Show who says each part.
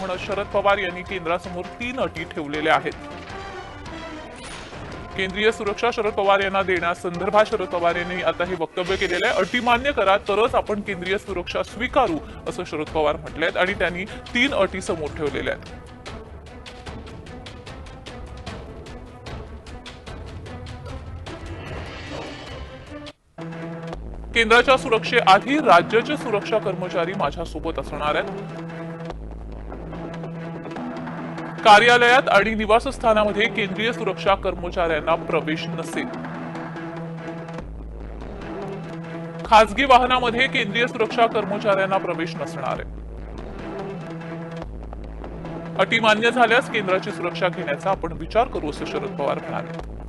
Speaker 1: म्हणत शरद पवार यांनी केंद्रासमोर तीन अटी ठेवलेल्या आहेत. केंद्रीय सुरक्षा शरद पवार यांना देण्यासंदर्भात शरद पवार यांनी आता हे वक्तव्य केलेलं आहे. अटी मान्य करा तरच आपण केंद्रीय सुरक्षा स्वीकारू असं शरद पवार म्हटले आहेत आणि त्यांनी तीन अटी समोर ठेवलेल्या आहेत. केंद्राच्या सुरक्षेआधी राज्याचे सुरक्षा कर्मचारी माझ्यासोबत असणार आहेत. कार्यालयात आणि निवासस्थानामध्ये केंद्रीय सुरक्षा कर्मचाऱ्यांना प्रवेश नसेल. खासगी वाहनामध्ये केंद्रीय सुरक्षा कर्मचाऱ्यांना प्रवेश नसणार आहे. अटी मान्य झाल्यास केंद्राची सुरक्षा घेण्याचा आपण विचार करू असं शरद पवार म्हणाले.